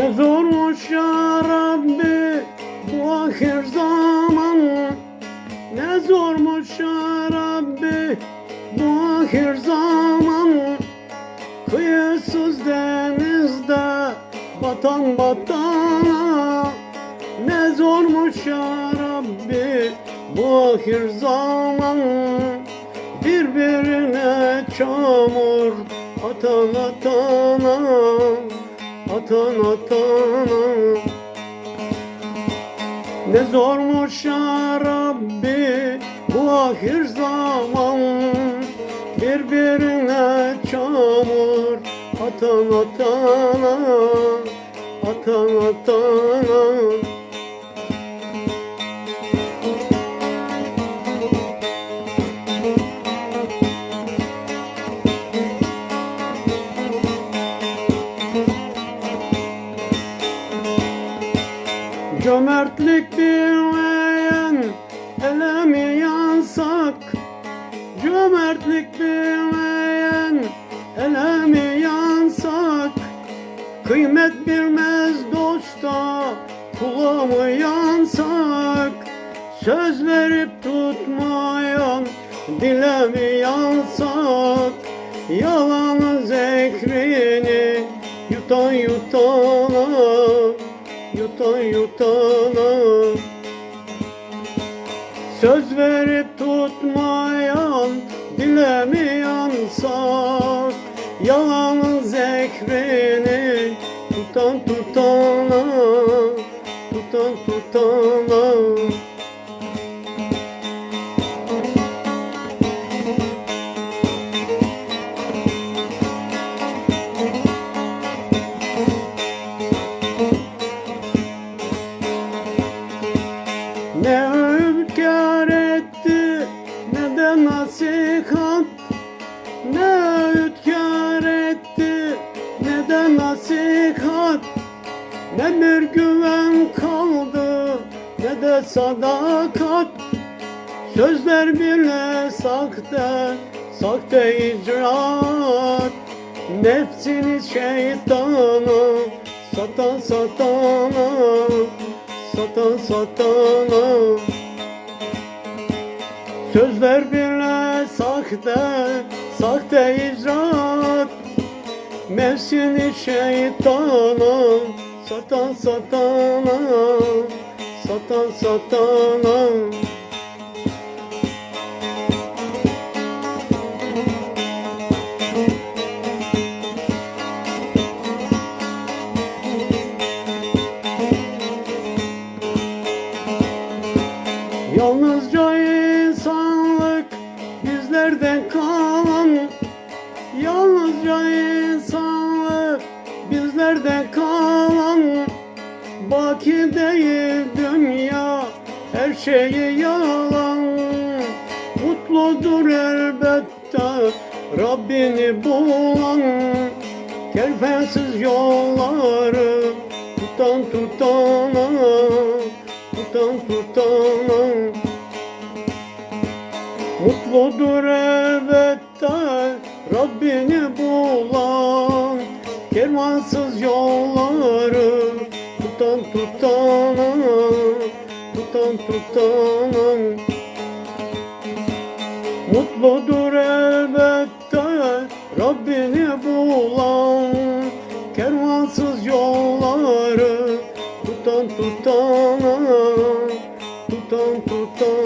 Bozulmuş ya Rabbi bu ahir zaman. Ne zormuş ya Rabbi bu ahir zaman. Kıyısız denizde batan batana. Ne zormuş ya Rabbi bu ahir zaman. Birbirine çamur atan atana. Atan atana. Ne zormuş ya Rabbi bu ahir zaman. Birbirine çamur. Atan atana. Atan atana Cömertlik bilmeyen ele mi yansak Cömertlik bilmeyen ele mi yansak Kıymet bilmez dosta kula mı yansak Söz verip tutmayan dile mi yansak Yalanın zehrini yutan yutana yutana. Söz verip tutmayan dile mi yansak Yalanın zekrini tutan tutana Tutan tutana ne de sadakat Sözler bile sahte, sahte icraat. Nefsini şeytana, satan satana Satan satana. Sözler bile sahte, sahte icraat. Nefsini şeytana, satan satana Satan satana Yalnızca şeyi yalan. Mutludur elbette Rabbini bulan. Kerfensiz yolları tutan tutana tutan tutana. Mutludur elbette Rabbini bulan. Kervansız yolları Tutan tutana Mutludur elbette Rabbini bulan Kervansız yolları tutan tutana tutan tutana